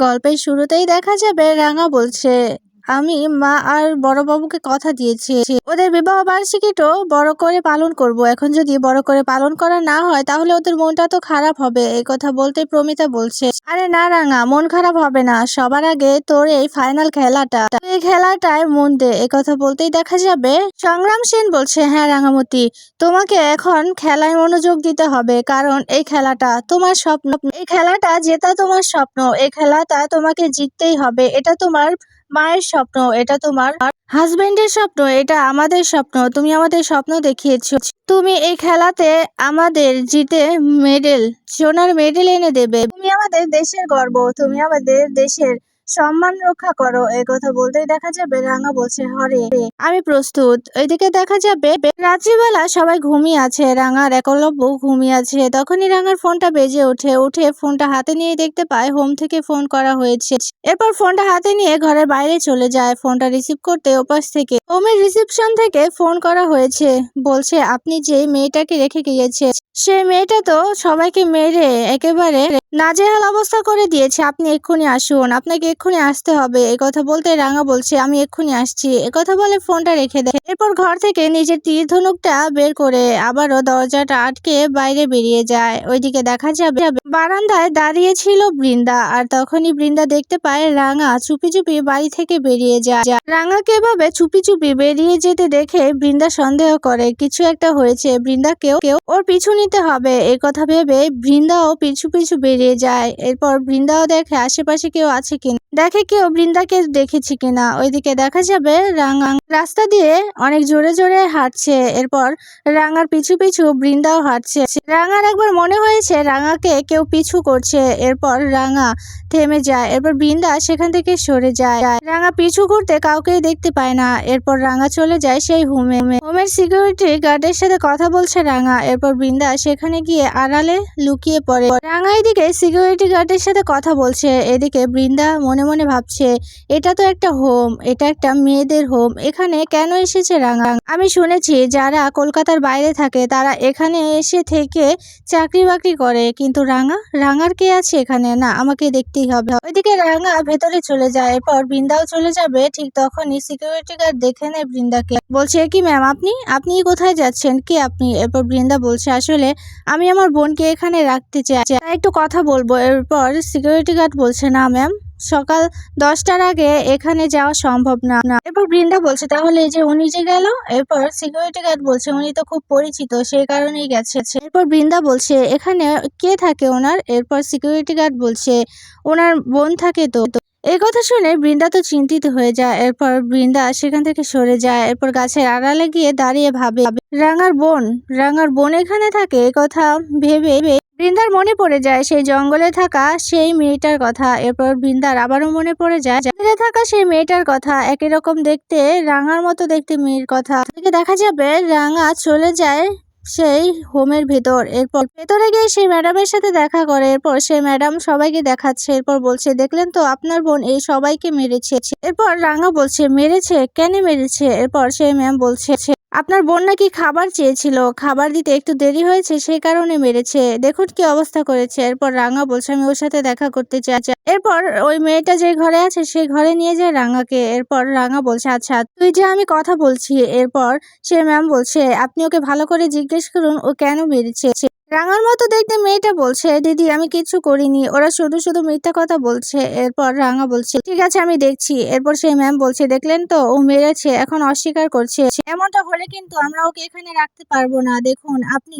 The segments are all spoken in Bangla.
গল্পের শুরুতেই দেখা যাবে রাঙা বলছে আমি মা আর বড় বাবুকে কথা দিয়েছি। ওদের বিবাহ বার্ষিকীটাও বড় করে পালন করব। এখন যদি বড় করে পালন করা না হয়, তাহলে ওদের মনটা তো খারাপ হবে, এই কথা বলতে প্রমিতা বলছে। আরে না রাঙা, মন খারাপ হবে না। সবার আগে তোর এই ফাইনাল খেলাটা। এই খেলাটায় মন দে, এই কথা বলতেই দেখা যাবে। সংগ্রাম সেন বলছে হ্যাঁ রাঙামতি, তোমাকে এখন খেলায় মনোযোগ দিতে হবে। কারণ এই খেলাটা তোমার স্বপ্ন। এই খেলাটা জেতা তোমার স্বপ্ন। এই খেলাটা তোমাকে জিততেই হবে। এটা তোমার মায়ের স্বপ্ন, এটা তোমার হাজবেন্ডের স্বপ্ন, এটা আমাদের স্বপ্ন, তুমি আমাদের স্বপ্ন দেখিয়েছো। তুমি এই খেলাতে আমাদের জিতে মেডেল সোনার মেডেল এনে দেবে। তুমি আমাদের দেশের গর্ব, তুমি আমাদের দেশের সম্মান রক্ষা করো। এই কথা বলতেই দেখা যাবে রাঙা বলছে, হরে আমি প্রস্তুত। এদিকে দেখা যাবে রাত্রিবেলা সবাই ঘুমিয়ে আছে। রাঙার একলব্য ঘুমিয়ে আছে। তখনই রাঙার ফোনটা বেজে ওঠে। উঠে ফোনটা হাতে নিয়ে দেখতে পায়, হোম থেকে ফোন করা হয়েছে। এরপর ফোনটা হাতে নিয়ে ঘরের বাইরে চলে যায়। ফোনটা রিসিভ করতে ওপাশ থেকে হোমের রিসিপশন থেকে ফোন করা হয়েছে। বলছে, আপনি যে মেয়েটাকে রেখে গিয়েছে সেই মেয়েটা তো সবাইকে মেরে একেবারে নাজেহাল অবস্থা করে দিয়েছে। আপনি এক্ষুনি আসুন, আপনাকে এক্ষুনি আসতে হবে। এই কথা বলতে রাঙা বলছে, আমি এক্ষুনি আসছি। এ কথা বলে ফোনটা রেখে দেয়। এরপর ঘর থেকে নিজের তীর ধনুকটা বের করে আবারও দরজাটা আটকে বাইরে বেরিয়ে যায়। ওইদিকে দেখা যাবে, বারান্দায় দাঁড়িয়ে ছিল বৃন্দা আর তখনই বৃন্দা দেখতে পায় রাঙা চুপি চুপি বাড়ি থেকে বেরিয়ে যায়। রাঙাকে এভাবে চুপি চুপি বেরিয়ে যেতে দেখে বৃন্দা সন্দেহ করে, কিছু একটা হয়েছে। বৃন্দাকেও কেউ ওর পিছু নিতে হবে। এই কথা ভেবে বৃন্দাও পিছু পিছু বেরিয়ে যায়। এরপর বৃন্দাও দেখে আশেপাশে কেউ আছে কিনা। দেখে কেউ বৃন্দাকে দেখেছি কিনা। ওইদিকে দেখা যাবে রাঙা রাস্তা দিয়ে অনেক জোরে জোরে হাঁটছে। এরপর রাঙার পিছু পিছু বৃন্দাও হাঁটছে। রাঙার একবার মনে হয়েছে রাঙাকে কেউ পিছু করছে। এরপর রাঙা থেমে যায়। এরপর বৃন্দা সেখান থেকে সরে যায়। রাঙা পিছু করতে কাউকেই দেখতে পায় না। এরপর রাঙা চলে যায় সেই হোমে। হোমের সিকিউরিটি গার্ডের সাথে কথা বলছে রাঙা। এরপর বৃন্দা সেখানে গিয়ে আড়ালে লুকিয়ে পড়ে। রাঙা এদিকে সিকিউরিটি গার্ডের সাথে কথা বলছে। এদিকে বৃন্দা মনে মনে ভাবছে, এটা তো একটা হোম এটা একটা মেয়েদের হোম এখানে কেন এসেছে রাঙা? আমি শুনেছি, যারা কলকাতার বাইরে থাকে, তারা এখানে এসে থেকে চাকরি বাকরি করে। কিন্তু রাঙা, রাঙার কে আছে এখানে? না, আমাকে দেখতেই হবে। ওইদিকে রাঙা ভেতরে চলে যায়, এরপর বৃন্দাও চলে যাবে। ঠিক তখনই সিকিউরিটি গার্ড দেখে নেয় বৃন্দাকে। বলছে, কি ম্যাম আপনি আপনি কোথায় যাচ্ছেন? কে আপনি? এরপর বৃন্দা বলছে, আসলে আমি আমার বোনকে এখানে রাখতে চাই। তাই একটু কথা বলব। এরপর সিকিউরিটি গার্ড বলছে, না ম্যাম সকাল দশটার আগে এখানে যাওয়া সম্ভব না। না এরপর বৃন্দা বলছে, তাহলে যে উনি যে গেল? এরপর সিকিউরিটি গার্ড বলছে, উনি তো খুব পরিচিত সেই কারণেই গেছে। এরপর বৃন্দা বলছে, এখানে কে থাকে ওনার? এরপর সিকিউরিটি গার্ড বলছে, ওনার বোন থাকে তো। এই কথা শুনে বৃন্দা তো চিন্তিত হয়ে যায়। এরপর বৃন্দা সেখান থেকে সরে যায়। এরপর গাছের আড়ালে গিয়ে দাঁড়িয়ে ভাবে, রাঙার বোন রাঙার বোন এখানে থাকে? এ কথা ভেবে বৃন্দার মনে পড়ে যায় সেই জঙ্গলে থাকা সেই মেয়েটার কথা। এরপর বৃন্দার আবারও মনে পড়ে যায়, জঙ্গলে থাকা সেই মেয়েটার কথা, একই রকম দেখতে, রাঙার মতো দেখতে মেয়ের কথা। দেখা যাবে রাঙা চলে যায় সেই হোমের ভেতর। এরপর ভেতরে গিয়ে সেই ম্যাডামের সাথে দেখা করে। এরপর সেই ম্যাডাম সবাইকে দেখাচ্ছে। এরপর বলছে, দেখলেন তো, আপনার বোন এই সবাইকে মেরেছে। এরপর রাঙা বলছে, মেরেছে? কেন মেরেছে? এরপর সেই ম্যাম বলছে আপনার বোন নাকি খাবার চেয়েছিল, খাবার দিতে একটু দেরি হয়েছে সেই কারণে মেরেছে। দেখুন কি অবস্থা করেছে। এরপর রাঙা বলছে, আমি ওর সাথে দেখা করতে চাই এরপর ওই মেয়েটা যে ঘরে আছে সেই ঘরে নিয়ে যায় রাঙাকে। এরপর রাঙা বলছে আচ্ছা তুই যে আমি কথা বলছি। এরপর সে ম্যাম বলছে, আপনি ওকে ভালো করে জিজ্ঞেস করুন, ও কেন মেরেছে? রাঙার মতো দেখতে মেয়েটা বলছে, দিদি, আমি কিছু করিনি। ওরা শুধু শুধু মিথ্যা কথা বলছে। এরপর রাঙা বলছে, ঠিক আছে, আমি দেখছি। এরপর সেই ম্যাম বলছে, দেখলেন তো, ও মেরেছে, এখন অস্বীকার করছে। এমনটা হলে কিন্তু আমরা ওকে এখানে রাখতে পারব না। দেখুন, আপনি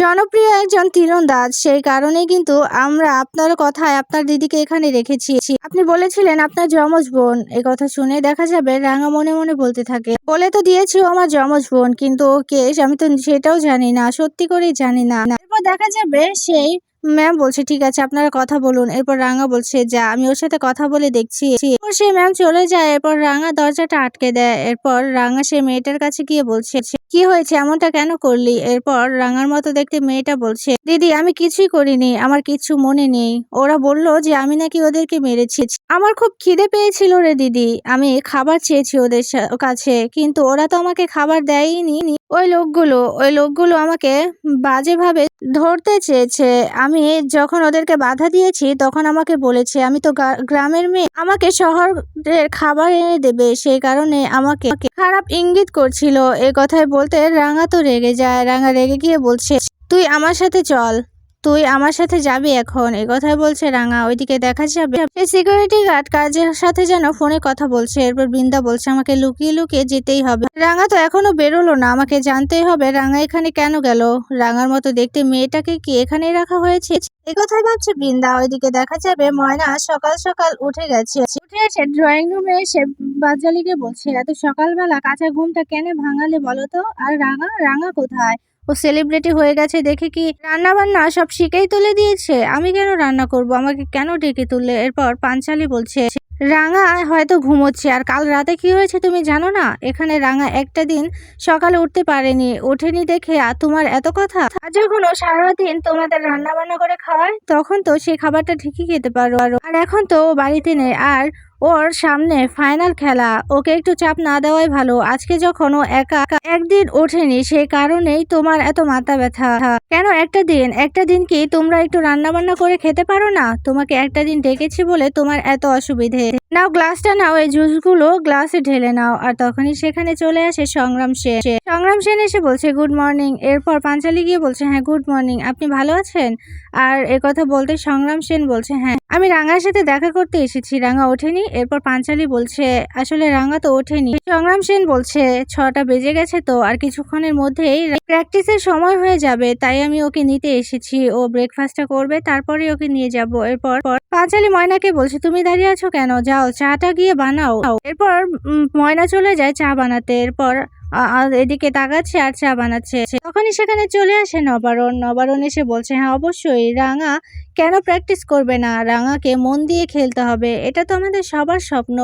জনপ্রিয় একজন তীরন্দাজ, সেই কারণে কিন্তু আমরা আপনার কথায় আপনার দিদিকে এখানে রেখেছি। আপনি বলেছিলেন, আপনার যমজ বোন। এই কথা শুনে দেখা যাবে, রাঙা মনে মনে বলতে থাকে, বলে তো দিয়েছি ও আমার যমজ বোন, কিন্তু ওকে আমি তো সেটাও জানি না, সত্যি করেই জানি না। এরপর দেখা যাবে সেই ম্যাম বলছে, ঠিক আছে, আপনারা কথা বলুন। এরপর রাঙা বলছে, যা, আমি ওর সাথে কথা বলে দেখছি। এরপর সেই ম্যাম চলে যায়, এরপর রাঙা দরজাটা আটকে দেয়। এরপর রাঙা সেই মেয়েটার কাছে গিয়ে বলছে, কি হয়েছে? এমনটা কেন করলি? এরপর রাঙার মতো দেখতে মেয়েটা বলছে, দিদি, আমি কিছুই করিনি, আমার কিছু মনে নেই। ওরা বলল যে, আমি নাকি ওদেরকে মেরেছি। আমার খুব খিদে পেয়েছিল রে দিদি, আমি খাবার চেয়েছি ওদের কাছে, কিন্তু ওরা তো আমাকে খাবার দেয়নি ওই লোকগুলো ওই লোকগুলো আমাকে বাজেভাবে ধরতে চেয়েছে। আমি যখন ওদেরকে বাধা দিয়েছি, তখন আমাকে বলেছে, আমি তো গ্রামের মেয়ে। আমাকে শহরের খাবার এনে দেবে। সেই কারণে আমাকে খারাপ ইঙ্গিত করছিল। এ কথায় বলতে রাঙা তো রেগে যায়। রাঙা রেগে গিয়ে বলছে, তুই আমার সাথে চল। তুই আমার সাথে যাবি এখন? এই কথাই বলছে রাঙা। ওইদিকে দেখা যাবে সেই সিকিউরিটি গার্ড কাজের সাথে যেন ফোনে কথা বলছে। এরপর বৃন্দা বলছে, আমাকে লুকিয়ে লুকিয়ে যেতেই হবে। রাঙা তো এখনও বেরোলো না, আমাকে জানতেই হবে রাঙা এখানে কেন গেল? রাঙার মতো দেখতে মেয়েটাকে কি এখানেই রাখা হয়েছে? এই কথাই ভাবছে বৃন্দা। ওইদিকে দেখা যাবে ময়না সকাল সকাল উঠে গেছে। উঠে এসে ড্রয়িং রুমে এসে বাজালিকে বলছে, এত সকালবেলা কাঁচা ঘুমটা কেন ভাঙালে বলো তো? আর রাঙা রাঙা কোথায়? ও সেলিব্রিটি হয়ে গেছে দেখে কি রান্না বান্না সব শিখেই তুলে দিয়েছে? আমি কেন রান্না করব? আমাকে কেন ডেকে তুললে? এরপর পাঞ্চালি বলছে, রাঙা হয়তো ঘুমোচ্ছে, আর কাল রাতে কি হয়েছে তুমি জানো না? এখানে রাঙা একটা দিন সকালে উঠতে পারেনি, ওঠেনি দেখে, আর তোমার এত কথা? আর যখন ও সারাদিন তোমাদের রান্না বান্না করে খাওয়ায়, তখন তো সেই খাবারটা ঠিকই খেতে পারো। আর আর এখন তো বাড়িতে নেই, আর ওর সামনে ফাইনাল খেলা। ওকে একটু চাপ না দেওয়াই ভালো। আজকে যখন ও একা একা একদিন ওঠেনি সেই কারণেই তোমার এত মাথা ব্যথা। কেন একটা দিন? একটা দিন কি তোমরা একটু রান্না বান্না করে খেতে পারো না? তোমাকে একটা দিন ডেকেছি বলে তোমার এত অসুবিধে। নাও গ্লাসটা নাও, এই জুসগুলো গ্লাসে ঢেলে নাও। আর তখনই সেখানে চলে আসে সংগ্রাম সেন। সংগ্রাম সেন এসে বলছে, গুড মর্নিং। এরপর পাঞ্চালি গিয়ে বলছে হ্যাঁ গুড মর্নিং। আপনি ভালো আছেন? আর কথা বলতে সংগ্রাম সেন বলছে হ্যাঁ। আমি রাঙার সাথে দেখা করতে এসেছি। রাঙা ওঠেনি। এরপর পাঞ্চালি বলছে, আসলে রাঙা তো ওঠেনি। সংগ্রাম সেন বলছে, ছটা বেজে গেছে তো, আর কিছুক্ষণের মধ্যেই প্র্যাকটিসের সময় হয়ে যাবে, তাই আমি ওকে নিতে এসেছি। ও ব্রেকফাস্টটা করবে, তারপরে ওকে নিয়ে যাব। এরপর পর পাঁচালি ময়নাকে বলছে, তুমি দাঁড়িয়ে আছো কেন? যাও, চাটা গিয়ে বানাও। এরপর ময়না চলে যায় চা বানাতে। এরপর এদিকে তাকাচ্ছে আর চা বানাচ্ছে। তখনই সেখানে চলে আসে নবারণ। নবারণ এসে বলছে হ্যাঁ অবশ্যই। রাঙা কেন প্র্যাকটিস করবে না? রাঙাকে মন দিয়ে খেলতে হবে। এটা তো আমাদের সবার স্বপ্ন।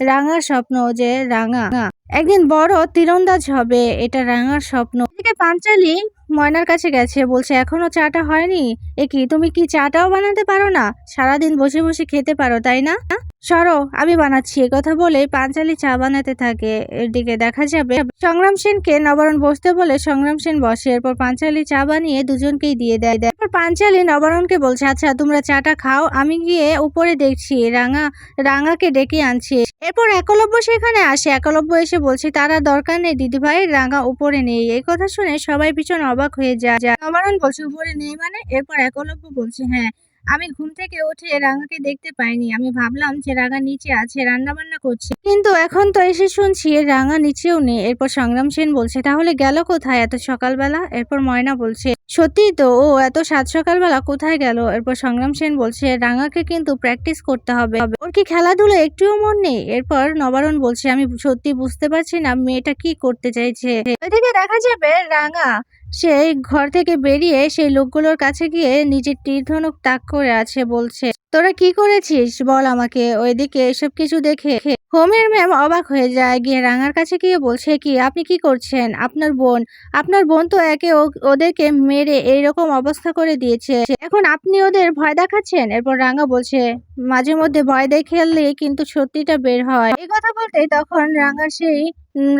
রাঙার স্বপ্ন যে রাঙা। একদিন বড় তীরন্দাজ হবে। এটা রাঙার স্বপ্ন। এদিকে পাঞ্চালি ময়নার কাছে গেছে, বলছে, এখনও চাটা হয়নি? এ কি, তুমি কি চাটাও বানাতে পারো না? সারাদিন বসে বসে খেতে পারো, তাই না? সরো, আমি বানাচ্ছি। কথা বলে পাঞ্চালি চা বানাতে থাকে। এদিকে দেখা যাবে, সংগ্রাম সেনকে নবরণ বসতে বলে সংগ্রাম সেন বসে। এরপর পাঞ্চালি চা বানিয়ে দুজনকেই দিয়ে দেয়। দেয়। এরপর পাঞ্চালি নবরণকে বলছে আচ্ছা তোমরা চাটা খাও, আমি গিয়ে উপরে দেখছি, রাঙা, রাঙাকে ডেকে আনছি। এরপর একলব্য সেখানে আসে। একলব্য এসে বলছে, তারা দরকার নেই দিদিভাই রাঙা উপরে নেই। এই কথা শুনে সবাই পিছনে অবাক হয়ে যায়। নবারণ বলছে উপরে নেই মানে? এরপর একলব্য বলছে হ্যাঁ আমি ঘুম থেকে উঠে রাঙাকে দেখতে পাইনি। আমি ভাবলাম যে রাঙা নিচে আছে রান্না বান্না করছে। কিন্তু এখন তো এসে শুনছি রাঙা নিচেও নেই। এরপর সংগ্রাম সেন বলছে, তাহলে গেল কোথায় এত সকালবেলা? এরপর ময়না বলছে, সত্যি তো, ও এত সাত সকালবেলা কোথায় গেল? এরপর সংগ্রাম সেন বলছে, রাঙাকে কিন্তু প্র্যাকটিস করতে হবে। ওর কি খেলাধুলো একটুও মন নেই? এরপর নবারণ বলছে, আমি সত্যি বুঝতে পারছি না, মেয়েটা কি করতে চাইছে? ওইদিকে দেখা যাবে রাঙা সেই ঘর থেকে বেরিয়ে সেই লোকগুলোর কাছে গিয়ে নিজের তীর্ধনুক তাক করে আছে, বলছে, তোরা কি করেছিস? বল আমাকে, ওইদিকে এসব কিছু দেখে। হোমের ম্যাম অবাক হয়ে যায়। গিয়ে রাঙার কাছে গিয়ে বলছে, কি, আপনি কি করছেন? আপনার বোন আপনার বোন তো একে ওদেরকে মেরে এইরকম অবস্থা করে দিয়েছে। এখন আপনি ওদের ভয় দেখাচ্ছেন? এরপর রাঙা বলছে, মাঝে মধ্যে ভয় দেখালে কিন্তু সত্যিটা বের হয়। এই কথা বলতে তখন রাঙার সেই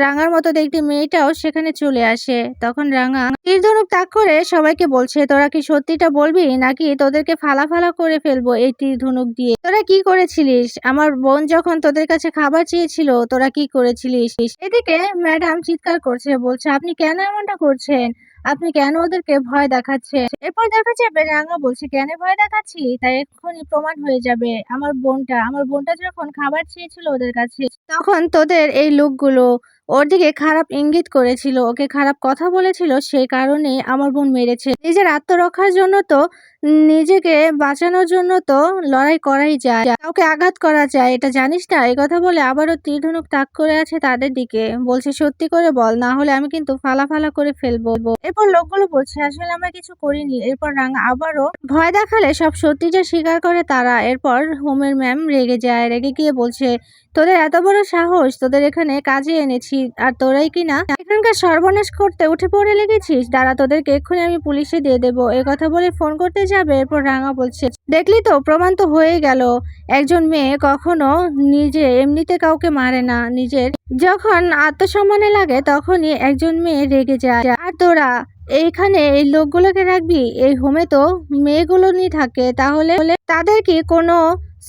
রাঙার মতো দেখতে মেয়েটাও সেখানে চলে আসে। তখন রাঙা তীর ধনুক তাক করে সবাইকে বলছে, তোরা কি সত্যিটা বলবি? নাকি তোদেরকে ফালা ফালা করে ফেলব এই তীর ধনুক দিয়ে? তোরা কি করেছিলিস? আমার বোন যখন তোদের কাছে খাবার চেয়েছিল, তোরা কি করেছিলিস? এদিকে ম্যাডাম চিৎকার করছে, বলছে, আপনি কেন এমনটা করছেন? আপনি কেন ওদেরকে ভয় দেখাচ্ছেন? এরপর দেখা যাবে, রাঙা বলছে, কেন ভয় দেখাচ্ছি? তাই এক্ষুনি প্রমাণ হয়ে যাবে। আমার বোনটা আমার বোনটা যখন খাবার চেয়েছিল ওদের কাছে, তখন তোদের এই লোকগুলো ওর দিকে খারাপ ইঙ্গিত করেছিল। ওকে খারাপ কথা বলেছিল সেই কারণে আমার বোন মেরেছে। নিজের আত্মরক্ষার জন্য তো নিজেকে বাঁচানোর জন্য তো লড়াই করাই যায়। কাউকে আঘাত করা যায়, এটা জানিস না? এই কথা বলে আবারও তীর ধনুক তাক করে আছে তাদের দিকে। বলছে, সত্যি করে বল, না হলে আমি কিন্তু ফালা ফালা করে ফেলব। এরপর লোকগুলো বলছে, আসলে আমরা কিছু করিনি। এরপর রাঙা আবারও ভয় দেখালে সব সত্যিটা স্বীকার করে তারা। এরপর হোমের ম্যাম রেগে যায়, রেগে গিয়ে বলছে, তোদের এত বড় সাহস, তোদের এখানে কাজে এনেছি, আর তোরাই কি না? এখানকার সর্বনাশ করতে উঠে পড়ে লেগেছিস? দাঁড়া, তোদেরকে এক্ষুনি আমি পুলিশে দিয়ে দেবো। এ কথা বলে ফোন করতে যাবে, এরপর রাঙা বলছে, দেখলি তো, প্রমাণ তো হয়ে গেল। একজন মেয়ে কখনো নিজে এমনিতে কাউকে মারে না। নিজের যখন আত্মসম্মানে লাগে, তখনই একজন মেয়ে রেগে যায়। আর তোরা এইখানে এই লোকগুলোকে রাখবি? এই হোমে তো মেয়েগুলো নিয়ে থাকে। তাহলে তাদের কি কোনো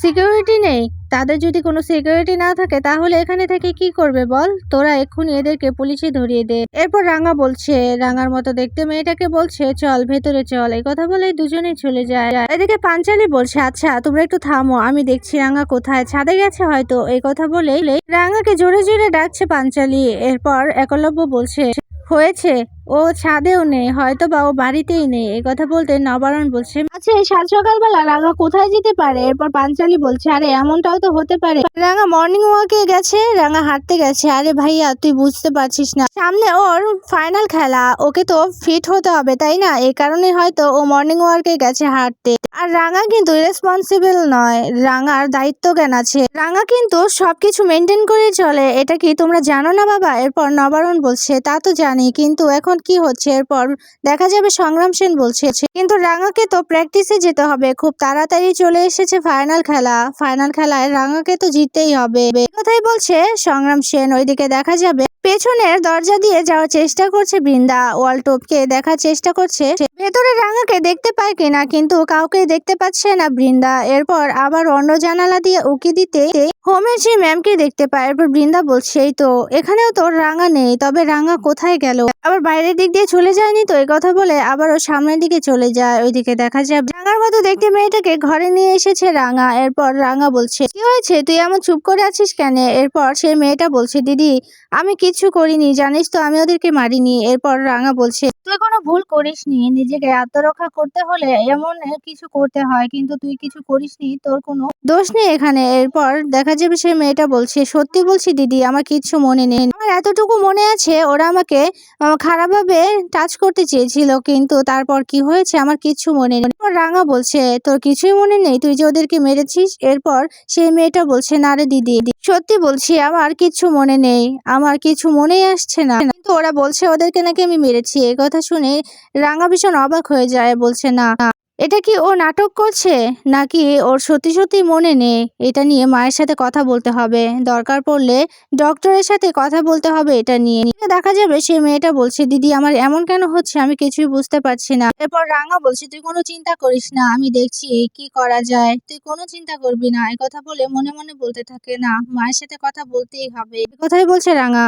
সিকিউরিটি নেই? তাদের যদি কোনো সিকিউরিটি না থাকে, তাহলে এখানে থেকে কি করবে বল? তোরা এক্ষুনি এদেরকে পুলিশে ধরিয়ে দে। এরপর রাঙা বলছে, রাঙার মতো দেখতে মেয়েটাকে বলছে, চল, ভেতরে চল। এই কথা বলে দুজনেই চলে যায়। এদিকে পাঞ্চালি বলছে আচ্ছা তোমরা একটু থামো, আমি দেখছি রাঙা কোথায়। ছাদে গেছে হয়তো। এই কথা বলে রাঙাকে জোরে জোরে ডাকছে পাঞ্চালি। এরপর একলব্য বলছে, হয়েছে। ও ছাদেও নেই হয়তো বা ও বাড়িতেই নেই। এই কথা বলতে নবারণ বলছে আচ্ছা এই সাত সকালবেলা রাঙা কোথায় যেতে পারে? এরপর পাঞ্চালি বলছে, আরে, এমনটাও তো হতে পারে। রাঙা মর্নিং ওয়াকে গেছে, রাঙা হাঁটতে গেছে। আরে ভাইয়া, তুই বুঝতে পারছিস না। সামনে ওর ফাইনাল খেলা, ওকে তো ফিট হতে হবে, তাই না? এই কারণে হয়তো ও মর্নিং ওয়ার্কে গেছে হাঁটতে। আর রাঙা কিন্তু রেসপন্সিবল নয়, রাঙার দায়িত্ব জ্ঞান আছে। রাঙা কিন্তু সবকিছু মেনটেন করে চলে, এটা কি তোমরা জানো না বাবা? এরপর নবারণ বলছে, তা তো জানি, কিন্তু এখন কি হচ্ছে? এরপর দেখা যাবে সংগ্রাম সেন বলছে, কিন্তু রাঙাকে তো প্র্যাকটিসে যেতে হবে। খুব তাড়াতাড়ি চলে এসেছে ফাইনাল খেলা। ফাইনাল খেলায় রাঙাকে তো জিততেই হবে। কথাই বলছে সংগ্রাম সেন। ওইদিকে দেখা যাবে পেছনের দরজা দিয়ে যাওয়ার চেষ্টা করছে বৃন্দা। ওয়াল টপকে দেখার চেষ্টা করছে ভেতরে রাঙাকে দেখতে পায় কিনা কিন্তু কাউকে দেখতে পাচ্ছে না বৃন্দা। এরপর আবার অন্য জানালা দিয়ে উকি দিতে হোমের সেই ম্যামকে দেখতে পায়। এরপর বৃন্দা বলছে, এই তো, এখানেও তো রাঙা নেই, তবে রাঙা কোথায় গেল? আবার বাইরের দিক দিয়ে চলে যায়নি তো এই কথা বলে আবার ও সামনের দিকে চলে যায়। ওইদিকে দেখা যায় মতো দেখতে মেয়েটাকে ঘরে নিয়ে এসেছে রাঙা। এরপর রাঙা বলছে, কি হয়েছে? তুই এমন চুপ করে আছিস কেন? এরপর সে মেয়েটা বলছে, দিদি, আমি কিচ্ছু করিনি, জানিস তো আমি ওদেরকে মারিনি। এরপর রাঙা বলছে, তুই কোনো ভুল করিসনি। নিজেকে আত্মরক্ষা করতে হলে এমন কিছু করতে হয়, কিন্তু তুই কিছু করিসনি, তোর কোনো দোষ নেই এখানে। এরপর দেখা যাবে সে মেয়েটা বলছে, সত্যি বলছি দিদি, আমার কিচ্ছু মনে নেই। এতটুকু মনে আছে, ওরা আমাকে খারাপভাবে টাচ করতে চেয়েছিল, কিন্তু তারপর কি হয়েছে আমার কিচ্ছু মনে নেই। রাঙা বলছে, তোর কিছুই মনে নেই? তুই যে ওদেরকে মেরেছিস? এরপর সেই মেয়েটা বলছে, না রে দিদি। সত্যি বলছি, আমার কিচ্ছু মনে নেই, আমার কিছু মনেই আসছে না। কিন্তু ওরা বলছে, ওদেরকে নাকি আমি মেরেছি? এই কথা শুনে রাঙা ভীষণ অবাক হয়ে যায়, বলছে, না। এটা কি ও নাটক করছে? নাকি ওর সত্যি সত্যি মনে নেই? এটা নিয়ে মায়ের সাথে কথা বলতে হবে। দরকার পড়লে ডক্টরের সাথে কথা বলতে হবে এটা নিয়ে। দেখা যাবে সে মেয়েটা বলছে, দিদি, আমার এমন কেন হচ্ছে? আমি কিছুই বুঝতে পারছি না। এরপর রাঙা বলছে, তুই কোনো চিন্তা করিস না, আমি দেখছি কি করা যায়। তুই কোনো চিন্তা করবি না কথা বলে মনে মনে বলতে থাকে না। মায়ের সাথে কথা বলতেই হবে। কথাই বলছে রাঙা।